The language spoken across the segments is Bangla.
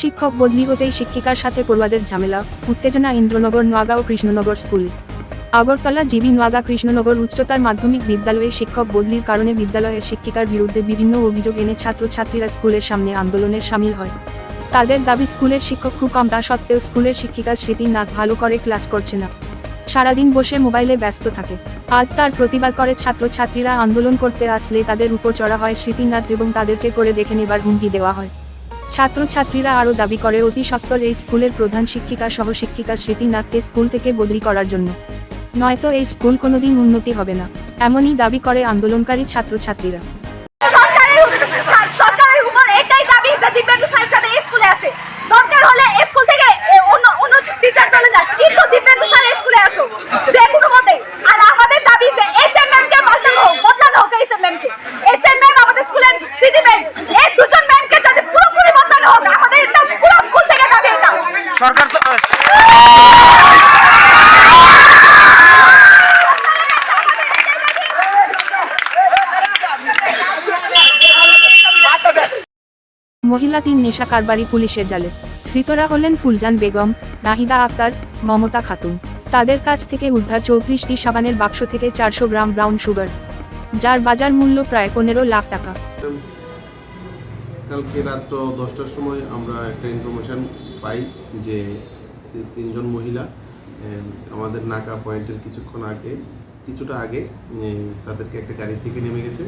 শিক্ষক বদলি হতেই শিক্ষিকার সাথে পড়ুয়াদের ঝামেলা, উত্তেজনা ইন্দ্রনগর নোয়াগা ও কৃষ্ণনগর স্কুল। আগরতলা জিবি নোয়াগা কৃষ্ণনগর উচ্চতর মাধ্যমিক বিদ্যালয়ে শিক্ষক বদলির কারণে বিদ্যালয়ের শিক্ষিকার বিরুদ্ধে বিভিন্ন অভিযোগ এনে ছাত্রছাত্রীরা স্কুলের সামনে আন্দোলনে সামিল হয়। তাদের দাবি, স্কুলের শিক্ষক খুব কম, তা সত্ত্বেও স্কুলের শিক্ষিকা স্মৃতি নাথ ভালো করে ক্লাস করছে না। সারাদিন বসে মোবাইলে ব্যস্ত থাকে। আজ তার প্রতিবাদ করে ছাত্রছাত্রীরা আন্দোলন করতে আসলে তাদের উপর চড়া হয় স্মৃতিনাথ এবং তাদেরকে করে দেখে নেবার হুমকি দেওয়া হয়। ছাত্রছাত্রীরা আরও দাবি করে, অতি সত্বর এই স্কুলের প্রধান শিক্ষিকা সহ শিক্ষিকা স্মৃতিনাথকে স্কুল থেকে বদলি করার জন্য। নয়তো এই স্কুল কোনোদিন উন্নতি হবে না। এমনই দাবি করে আন্দোলনকারী ছাত্রছাত্রীরা সরকারের সরকারের উপর এটাই দাবি যে দিব্যাঙ্গ স্যার যাতে এই স্কুলে আসে দরকার হলে এই স্কুল থেকে এ, অন্য অন্য টিচার চলে যাক কিন্তু দিব্যাঙ্গ স্যার এই স্কুলে আসো যে কোনো মতে আর আমাদের দাবি যে এইচ এম ম্যামকে পাল্টানো হোক বদলানো হোক এইচ এম ম্যামকে এইচ এম ম্যাম আমাদের স্কুলের সিটি ম্যাম এই দুজন ম্যামকে যাতে পুরোপুরি বদলানো হোক আমাদের এটা পুরো স্কুল থেকে দাবি এটা সরকার তো মহিলা তিন নেশা কারবারি পুলিশের জালে। ধৃতরা হলেন ফুলজান বেগম, নাহিদা আক্তার, মমতা খাতুন। তাদের কাছ থেকে উদ্ধার চৌত্রিশটি সাবানের বাক্স থেকে চারশো গ্রাম ব্রাউন সুগার, যার বাজার মূল্য প্রায় পনেরো লাখ টাকা। কালকে রাত্র দশটার সময় আমরা একটা ইনফরমেশন পাই যে তিনজন মহিলা আমাদের নাকা পয়েন্টের কিছুক্ষণ আগে, কিছুটা আগে তাদেরকে একটা গাড়ি থেকে নেমে গেছে।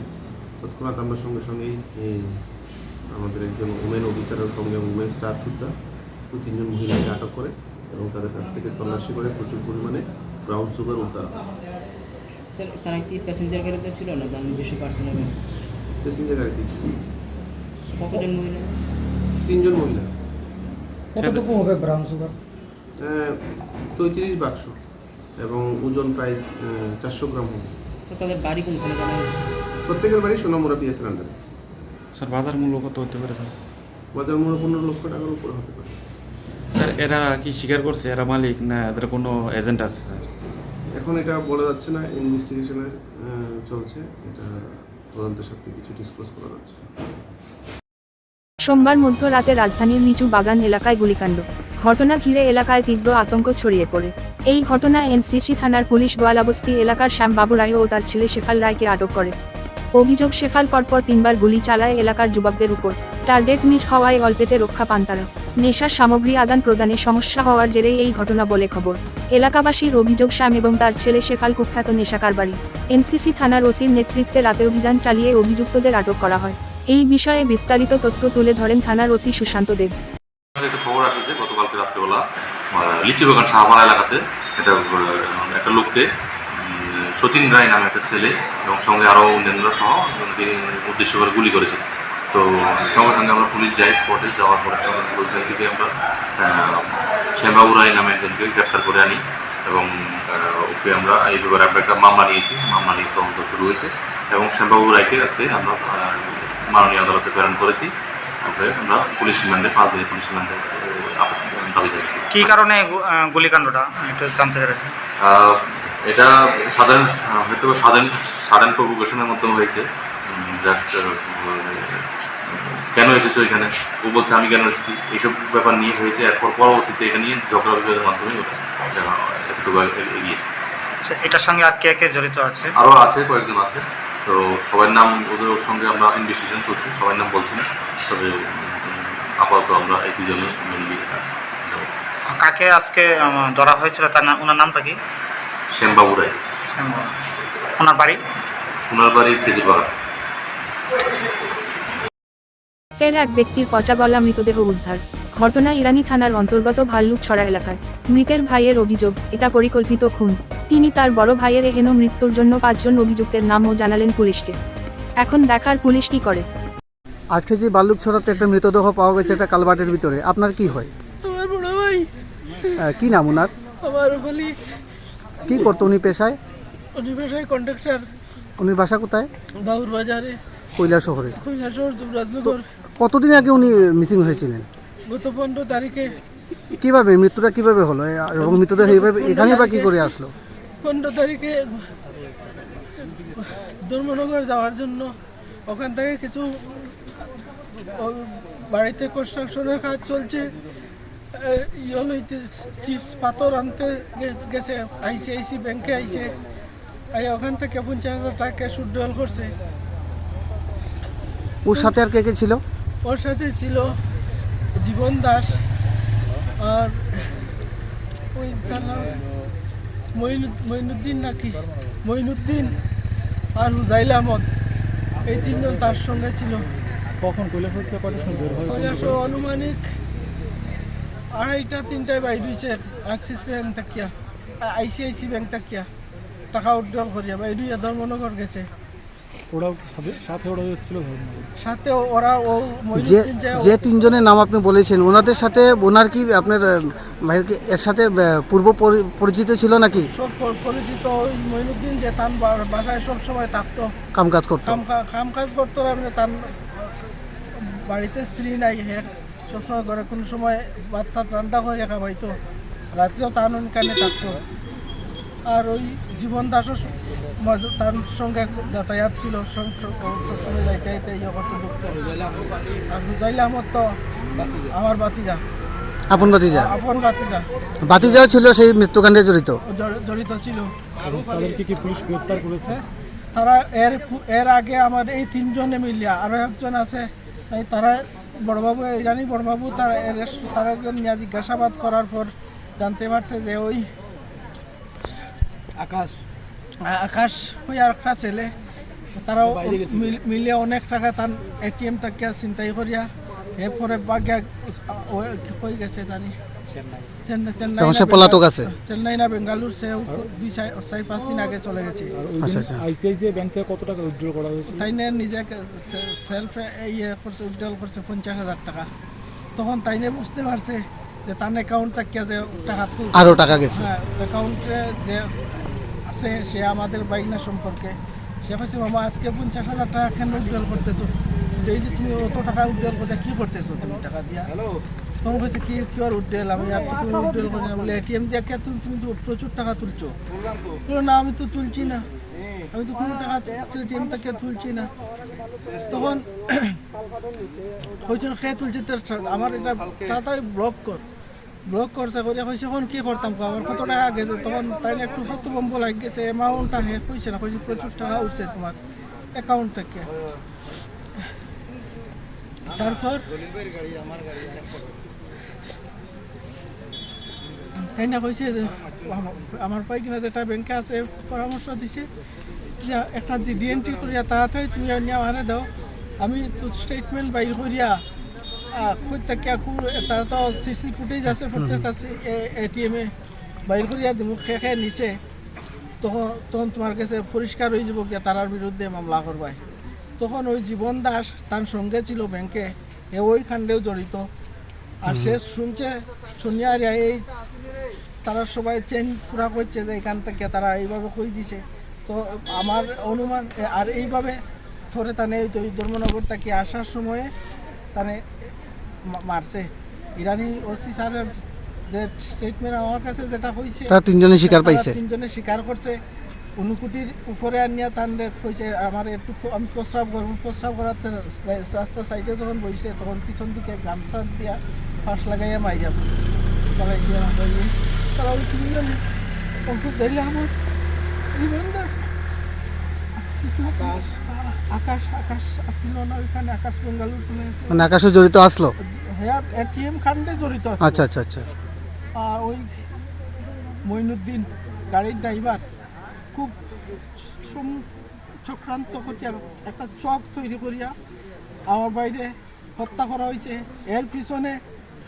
তৎক্ষণাৎ আমরা সঙ্গে সঙ্গেই আমাদের একজন উমেন অফিসারের সঙ্গে উমেন স্টাফ সুদ্ধা তিনজন মহিলাকে আটক করে এবং তাদের কাছ থেকে তল্লাশি করে প্রচুর পরিমাণে ব্রাউন সুগার উদ্ধার হয়। স্যার তারা কি প্যাসেঞ্জার গাড়িতে ছিল না তার নিজস্ব পার্সোনাল প্যাসেঞ্জার গাড়িতে ছিল। কতজন মহিলা? তিনজন মহিলা। কতটুকু হবে ব্রাউন সুগার চৌত্রিশ বাক্স এবং ওজন প্রায় চারশো গ্রাম হবে। তো তাদের বাড়ি কোনখানে জানা প্রত্যেকের বাড়ি সোনামুরা পিএসের আন্ডারে স্যার বাজার মূল্য কত হতে পারে স্যার? বাজার মূল্য পনেরো লক্ষ টাকার উপরে হতে পারে। স্যার এরা কি স্বীকার করছে? এরা মালিক না এদের কোনো এজেন্ট আছে স্যার? এখন এটা বলা যাচ্ছে না ইনভেস্টিগেশনে চলছে। এটা তদন্তের সাথে কিছু ডিসক্লোজ করা যাচ্ছে। সোমবার মধ্যরাতে রাজধানীর নিচু বাগান এলাকায় গুলিকাণ্ড। ঘটনা ঘিরে এলাকায় তীব্র আতঙ্ক ছড়িয়ে পড়ে। এই ঘটনায় এনসিসি থানার পুলিশ গোয়ালাবস্তি এলাকার শ্যামবাবু রায় ও তার ছেলে শেফাল রায়কে আটক করে। অভিযোগ শেফাল পরপর তিনবার গুলি চালায় এলাকার যুবকদের উপর। টার্গেট মিস হওয়ায় অল্পেতে রক্ষা পান তারা। নেশার সামগ্রী আদান প্রদানে সমস্যা হওয়ার জেরেই এই ঘটনা বলে খবর। এলাকাবাসীর অভিযোগ শ্যাম এবং তার ছেলে শেফাল কুখ্যাত নেশা কারবারি। এনসিসি থানার ওসির নেতৃত্বে রাতে অভিযান চালিয়ে অভিযুক্তদের আটক করা হয়। এই বিষয়ে বিস্তারিত তথ্য তুলে ধরেন থানার ওসি সুশান্ত দেব। একটা খবর আসছে গতকালকে রাত্রেবেলা লিচু বাগান এলাকাতে। আহ, একটা লোককে সচিন রায় নামে একটা ছেলে এবং সঙ্গে আরও অন্যান্য সহ একজনকে উদ্দেশ্য করে গুলি করেছে। তো সঙ্গে সঙ্গে আমরা পুলিশ যাই স্পটে যাওয়ার পরে ওইখান থেকে আমরা শ্যামবাবু রায় নামে একজনকে গ্রেপ্তার করে আনি এবং ওকে আমরা এই ব্যাপারে আমরা একটা মামলা নিয়েছি। মামলা নিয়ে তদন্ত শুরু হয়েছে এবং শ্যামবাবু রায়কে আজকে আমরা মাননীয় আদালতে প্রেরণ করেছি। ওকে আমরা পুলিশ রিমান্ডে পাঁচ দিনের পুলিশ রিমান্ডে দাবি জানাই। কি কারণে গুলিকাণ্ডটা? একটু জানতে পেরেছি এটা সাধারণ হয়তো সাধারণ সাধারণ প্রভোকেশনের মাধ্যমে হয়েছে। জাস্ট কেন এসেছ এখানে? ও বলছে আমি কেন এসেছি? এইসব ব্যাপার নিয়ে হয়েছে। এরপর পরবর্তীতে এটা নিয়ে ঝগড়া বিবাদের মাধ্যমে একটু এগিয়েছে আচ্ছা এটার সঙ্গে আর কে কে জড়িত আছে? আরও আছে কয়েকজন আছে। তো সবার নাম ওদের সঙ্গে আমরা ইনভেস্টিগেশন করছি। সবার নাম বলছি না। তবে আপাতত আমরা এই দুজনে মেনলি আছি। কাকে আজকে ধরা হয়েছিল? তার নাম ওনার নামটা কি? শ্যামবাবু রায় ওনার বাড়ি? ওনার বাড়ি খেজুরপাড়া ফের এক ব্যক্তির পচা গলা মৃতদেহ উদ্ধার। ঘটনা ইরানি থানার অন্তর্গত ভাল্লুক ছড়া এলাকায়। মৃতের ভাইয়ের অভিযোগ এটা পরিকল্পিত খুন। তিনি তার বড় ভাইয়ের এহেন মৃত্যুর জন্য পাঁচজন অভিযুক্তের নামও জানালেন পুলিশকে। এখন দেখার পুলিশ কি করে? আজকে যে বালুক ছড়াতে একটা মৃতদেহ পাওয়া গেছে একটা কালবাটের ভিতরে আপনার কি হয়? আমার বড় ভাই। কি নাম ওনার? আমার বলি কি করতো উনি পেশায়? উনি পেশায় কন্ট্রাক্টর উনি বাসা কোথায়? বাউর বাজারে কৈলা শহরে। কৈলা শহর যুবরাজনগর কতদিন আগে উনি মিসিং হয়েছিলেন? গত পনেরো তারিখে। কীভাবে মৃত্যুটা কীভাবে হলো? এবং মৃতদেহ এইভাবে এখানে বা কি করে আসলো? পনেরো তারিখে ধর্মনগর যাওয়ার জন্য ওখান থেকে কিছু বাড়িতে কনস্ট্রাকশনের কাজ চলছে। ইয়ে চিপস পাথর আনতে গে- গেছে আইসিআইসি ব্যাংকে আইছে এই ওখান থেকে পঞ্চাশ হাজার টাকা সুদ ডল করছে ওর সাথে আর কে কে ছিল? ওর সাথে ছিল জীবন দাস আর ওই তার নাম মইনুদ্দিন নাকি? মইনুদ্দিন আর হুজাইল আহমদ। এই তিনজন তার সঙ্গে ছিল। কখন কৈলাস হচ্ছে কটার সময় বের হয় কৈলাস আনুমানিক আড়াইটা তিনটায় বাইর হয়েছে অ্যাক্সিস ব্যাংক থাকিয়া আইসিআইসি ব্যাংক থাকিয়া টাকা উজ্জ্বল করিয়া বাইর হইয়া ধর্মনগর গেছে। ওরাও সাথে- সাথে ওরা এসেছিল সাথে ওরা ও যে যে তিনজনের নাম আপনি বলেছেন ওনাদের সাথে ওনার কি আপনার ভাইয়ের কি এর সাথে পূর্ব পরি- পরিচিত ছিল নাকি? সব পরিচিত ওই মইনুদ্দিন যে তার বা- বাসায় সব সময় থাকতো। কাম কাজ করতো। কাম কাম কাজ করতো মানে তার বাড়িতে স্ত্রী নাই হে সবসময় ঘরে কোনো সময় টাত রান্না করে রাখা হয়তো রাত্রেও তার কানে থাকতো আর ওই জীবন দাসও তার সঙ্গে যাতায়াত ছিল সবসময় যাইতে যাইতে ইয়ে করতে ঢুকতো আর হুজাইল আহমদ তো আমার বাতিজা আপন বাতিজা আপন বাতিজা বাতিজাও ছিল সেই মৃত্যুকাণ্ডে জড়িত? জড়িত ছিল। তাদেরকে কি পুলিশ গ্রেপ্তার করেছে? তারা এর এর আগে আমার এই তিনজনে মিলিয়া আরও একজন আছে এই তারা বড়বাবু ইরানি বড়বাবু তার তাদের একজন নিয়ে জিজ্ঞাসাবাদ করার পর জানতে পারছে যে ওই আকাশ। আকাশ ওই আর একটা ছেলে। তারাও মিলে অনেক টাকা তার এটিএম থাকিয়া চিন্তাই করিয়া এরপরে বাগিয়া হয়ে গেছে জানি? চেন্নাই। চেন্নাই তখন সে পলাতক আছে। চেন্নাই না বেঙ্গালুর সে দুই চার চার পাঁচ দিন আগে চলে গেছে। আচ্ছা, আচ্ছা। আইসিআইসিআই ব্যাংক থেকে কত টাকা উইথড্র করা হয়েছিল তাই নিয়ে নিজে সেলফ ইয়ে করছে পঞ্চাশ হাজার টাকা। তখন তাই নিয়ে বুঝতে পারছে যে তার অ্যাকাউন্ট থাকিয়া যে টাকা আরও টাকা গেছে। হ্যাঁ অ্যাকাউন্টে যে আছে সে আমাদের বাইনা সম্পর্কে। সে মামা আজকে পঞ্চাশ হাজার টাকা কেন উইড্রল করতেছো? যে তুমি অত টাকা উইড্রল করতে কি করতেছো তুমি টাকা দিয়া? তখন বলছে কি কি আর আমি আর তো তুমি না। বলে এটিএম দিয়ে কে তুমি তুমি তো প্রচুর টাকা তুলছো। বলল, না আমি তো তুলছি না। আমি তো কোনো টাকা এটিএম থেকে তুলছি না। তখন কইছেন খেয়ে তুলছি আমার এটা তাড়াতাড়ি ব্লক কর। ব্লক করছে করে কইছে এখন কি করতাম আমার কত টাকা গেছে? তখন তাই একটু কত বম্ব লাগ গেছে অ্যামাউন্টটা হে কইছে না কইছে প্রচুর টাকা উঠছে তোমার অ্যাকাউন্ট থেকে। তারপর? তাই না কইছে আমার- আমার পাই কিনা যেটা ব্যাংকে আছে, পরামর্শ দিছে যে, একটা জিডি এন্ট্রি করিয়া তাড়াতাড়ি তুমি নিয়ে আনে দাও। আমি তো স্টেটমেন্ট বাইর করিয়া থেকে তারা তো সিসি ফুটেজ আছে, প্রত্যেকটা এটিএমে বাইর করিয়া দিব খে খে, নিচে। তখন তখন তোমার কাছে পরিষ্কার হয়ে যাব তারার বিরুদ্ধে মামলা করবাই তখন ওই জীবন দাস তার সঙ্গে ছিল ব্যাংকে এ। ওই কাণ্ডেও জড়িত। আর সে শুনছে শুনিয়া এই তারা সবাই চেন পুরা করছে যে এখান থেকে তারা এইভাবে কই দিছে। তো আমার অনুমান আর এইভাবে পরে তানে ওই ধর্মনগর থেকে আসার সময়ে তানে মারছে। ইরানি ওসি স্যারের যে স্টেটমেন্ট আমার কাছে যেটা হয়েছে তারা তিনজনে স্বীকার পাইছে। তিনজনে স্বীকার করছে। অনুকুটির উপরে আনিয়া তানরে কইছে আমার একটু আমি প্রস্রাব করব প্রস্রাব করাতে রাস্তা সাইডে যখন বইছে তখন পিছন দিকে গামছা দিয়া ফাঁস লাগাইয়া মাই যাব লাগাইছে আমার। তারা ওই তিনজন অঙ্কুর যাইলে আমার জীবন আকাশ। আকাশ আকাশ ছিল না ওইখানে আকাশ বেঙ্গালুর চলে মানে আকাশে জড়িত আসলো? হ্যাঁ এটিএম কাণ্ডে জড়িত আচ্ছা আচ্ছা আচ্ছা। ওই মইনুদ্দিন গাড়ির ড্রাইভার খুব সম- চক্রান্ত করিয়া একটা চক তৈরি করিয়া আমার বাইরে হত্যা করা হয়েছে। এর পিছনে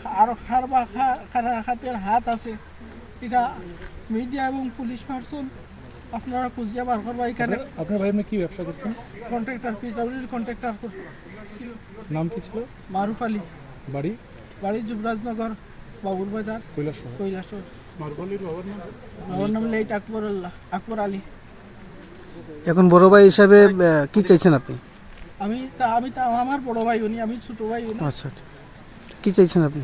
আরও খার বা খারা হাতের হাত আছে। এটা মিডিয়া এবং পুলিশ পার্সন আপনারা খুঁজিয়া বার করবা এখানে। আপনার ভাই আপনি কি ব্যবসা করছেন? কন্ট্রাক্টর পিডাব্লিউডির কন্ট্রাক্টর নাম কি ছিল? মারুফ আলী। বাড়ি? বাড়ি যুবরাজনগর বাবুর বাজার কৈলাসর নাম আমার নাম? লেট আকবর আলী। এখন বড় ভাই হিসাবে কি চাইছেন আপনি? আমি তা আমি তা আমার বড় ভাই উনি আমি ছোট ভাই উনি। আচ্ছা আচ্ছা। কি চাইছেন আপনি?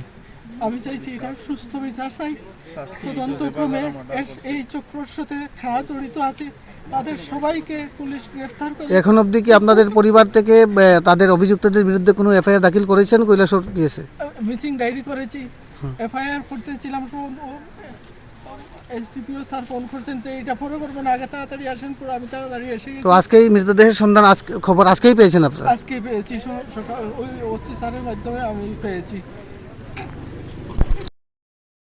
আমি চাইছি এটা সুস্থ বিচার চাই। তদন্তক্রমে এর- এই চক্রর সাথে খারাপ জড়িত আছে। তাদের সবাইকে পুলিশ গ্রেফতার করে এখন অবধি কি আপনাদের পরিবার থেকে তাদের অভিযুক্তদের বিরুদ্ধে কোনো এফআইআর দাখিল করেছেন? কৈলাসর পিএসে মিসিং ডায়েরি করেছি। এফআইআর করতেছিলাম এসডিপিও স্যার ফোন করছেন যে এটা পরে করবেন আগে তাড়াতাড়ি আসেন পুরো আমি তাড়াতাড়ি এসে। তো আজকেই মৃতদেহের সন্ধান আজকে খবর আজকেই পেয়েছেন আপনারা? আজকে পেয়েছি সকাল ওই ওসি স্যারের মাধ্যমে আমি পেয়েছি।